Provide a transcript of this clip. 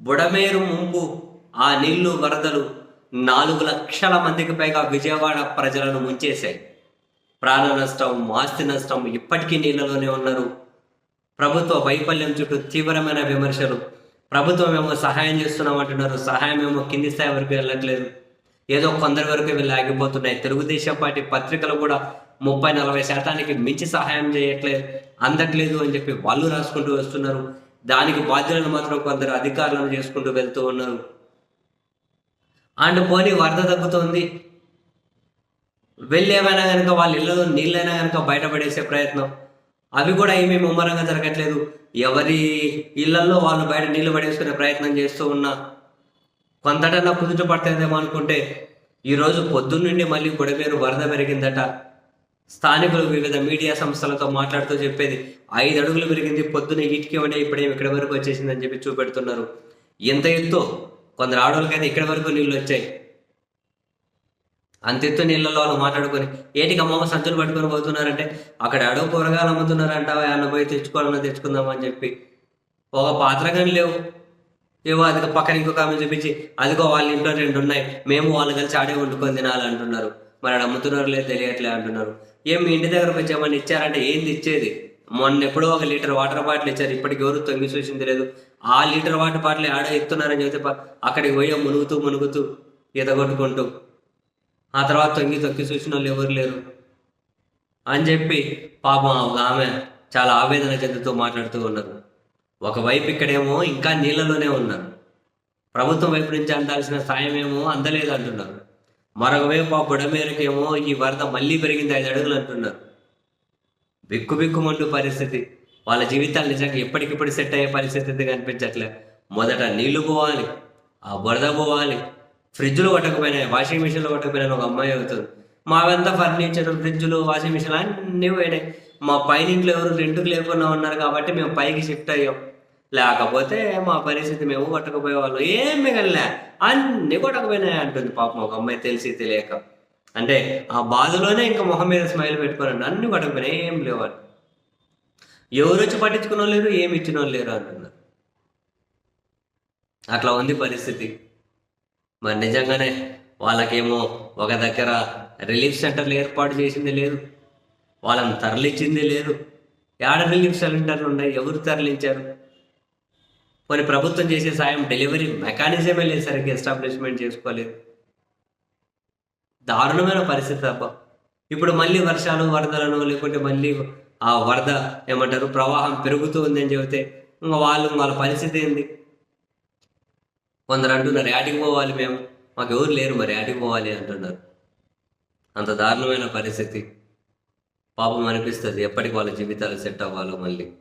బుడమేరు ముంపు ఆ నీళ్ళు వరదలు నాలుగు లక్షల మందికి పైగా విజయవాడ ప్రజలను ముంచేశాయి. ప్రాణ నష్టం ఆస్తి నష్టం ఇప్పటికీ నీళ్ళలోనే ఉన్నారు. ప్రభుత్వ వైఫల్యం చుట్టూ తీవ్రమైన విమర్శలు. ప్రభుత్వం ఏమో సహాయం చేస్తున్నామంటున్నారు సహాయం ఏమో కింది స్థాయి వరకు వెళ్ళట్లేదు. ఏదో కొందరి వరకు వెళ్ళి ఆగిపోతున్నాయి. తెలుగుదేశం పార్టీ పత్రికలు కూడా ముప్పై నలభై శాతానికి మించి సహాయం చేయట్లేదు అందట్లేదు అని చెప్పి వాళ్ళు రాసుకుంటూ వస్తున్నారు. దానికి బాధ్యులను మాత్రం కొందరు అధికారులను చేసుకుంటూ వెళ్తూ ఉన్నారు. అండ్ పోనీ వరద తగ్గుతోంది. వెళ్ళేమైనా కనుక వాళ్ళ ఇళ్ళలో నీళ్ళైనా కనుక బయటపడేసే ప్రయత్నం. అవి కూడా ఏమీ ముమ్మరంగా జరగట్లేదు. ఎవరి ఇళ్ళలో వాళ్ళు బయట నీళ్ళు పడేసుకునే ప్రయత్నం చేస్తూ ఉన్నా. కొంతటన్నా కుదుట పడుతుందేమో అనుకుంటే ఈరోజు పొద్దున్నుండి మళ్ళీ బుడమేరు వరద పెరిగిందట. స్థానికులు వివిధ మీడియా సంస్థలతో మాట్లాడుతూ చెప్పేది ఐదు అడుగులు పెరిగింది పొద్దున ఇటుకి ఉండే ఇప్పుడేమి ఇక్కడ వరకు వచ్చేసిందని చెప్పి చూపెడుతున్నారు. ఎంత ఎత్తు? కొందరు ఆడవాళ్ళకైతే ఇక్కడ వరకు నీళ్ళు వచ్చాయి. అంత ఎత్తు నీళ్ళలో వాళ్ళు మాట్లాడుకొని ఏటికి అమ్మమ్మ సంచులు పట్టుకొని పోతున్నారంటే అక్కడ అడవు కూరగాయలు అమ్ముతున్నారంట అన్న పోయి తెచ్చుకోవాలన్నా తెచ్చుకుందామని చెప్పి. ఒక పాత్ర కానీ లేవు. ఏవో అది పక్కన ఇంకొక ఆమె చూపించి అదిగో వాళ్ళ ఇంట్లో రెండు ఉన్నాయి మేము వాళ్ళు కలిసి ఆడే వండుకొని తినాలి అంటున్నారు మరి ఆడ అమ్ముతున్నారు లేదు తెలియట్లే అంటున్నారు. ఏం మీ ఇంటి దగ్గరకు వచ్చామని ఇచ్చారంటే ఏంది ఇచ్చేది? మొన్న ఎప్పుడో ఒక లీటర్ వాటర్ బాటిల్ ఇచ్చారు ఇప్పటికి ఎవరు తొంగి చూసింది లేదు. ఆ లీటర్ వాటర్ బాటిల్ ఆడ ఎత్తున్నారని చెప్తే అక్కడికి పోయి మునుగుతూ మునుగుతూ ఈత కొట్టుకుంటూ ఆ తర్వాత తొంగి తొక్కి చూసిన వాళ్ళు ఎవరు లేరు. అని చెప్పి పాపం ఆమె చాలా ఆవేదన చెందుతూ మాట్లాడుతూ ఉన్నారు. ఒకవైపు ఇక్కడేమో ఇంకా నీళ్ళలోనే ఉన్నారు. ప్రభుత్వం వైపు నుంచి అందాల్సిన సాయం ఏమో అందలేదు అంటున్నారు. మరొక వైపు ఆ బుడమేరకేమో ఈ వరద మళ్ళీ పెరిగింది ఐదు అడుగులు అంటున్నారు. బిక్కు బిక్కుమంటూ పరిస్థితి. వాళ్ళ జీవితాలు నిజంగా ఎప్పటికిప్పుడు సెట్ అయ్యే పరిస్థితి అయితే కనిపించట్లే. మొదట నీళ్ళు పోవాలి ఆ బురద పోవాలి. ఫ్రిడ్జ్లు కొట్టకపోయినాయి వాషింగ్ మిషన్లు కొట్టకపోయినా ఒక అమ్మాయి అవుతుంది మావంతా ఫర్నిచర్ ఫ్రిడ్జ్లు వాషింగ్ మిషన్లు అన్నీ పోయినాయి. మా పైన ఇంట్లో ఎవరు రెంట్కి లేకుండా ఉన్నారు కాబట్టి మేము పైకి షిఫ్ట్ అయ్యాం. లేకపోతే మా పరిస్థితి మేము కొట్టకపోయేవాళ్ళు ఏం మిగలలే. అన్ని కొట్టకపోయినాయి అంటుంది పాపం ఒక అమ్మాయి తెలిసి తెలియక. అంటే ఆ బాధలోనే ఇంకా మొహం మీద స్మైల్ పెట్టుకోరండి. అన్ని కొట్టకపోయినాయి ఏం లేవు అని ఎవరు వచ్చి పట్టించుకున్న లేరు ఏమి ఇచ్చిన లేరు అంటున్నారు. అట్లా ఉంది పరిస్థితి. మరి నిజంగానే వాళ్ళకేమో ఒక దగ్గర రిలీఫ్ సెంటర్లు ఏర్పాటు చేసింది లేదు. వాళ్ళని తరలించింది లేదు. ఏడ రిలీఫ్ సెంటర్లు ఉన్నాయి? ఎవరు తరలించారు? కొన్ని ప్రభుత్వం చేసే సాయం డెలివరీ మెకానిజమే లేదు సరిగ్గా ఎస్టాబ్లిష్మెంట్ చేసుకోలేదు. దారుణమైన పరిస్థితి తప్ప ఇప్పుడు మళ్ళీ వర్షాలు వరదలను లేకుంటే మళ్ళీ ఆ వరద ఏమంటారు ప్రవాహం పెరుగుతూ ఉందని చెబితే ఇంకా వాళ్ళు వాళ్ళ పరిస్థితి ఏంది? కొందరు అంటున్నారు యాటికి పోవాలి మేము? మాకు ఎవరు లేరు మరి యాటికి పోవాలి? అంటున్నారు. అంత దారుణమైన పరిస్థితి. పాపం అనిపిస్తుంది ఎప్పటికి వాళ్ళ జీవితాలు సెట్ అవ్వాలో మళ్ళీ.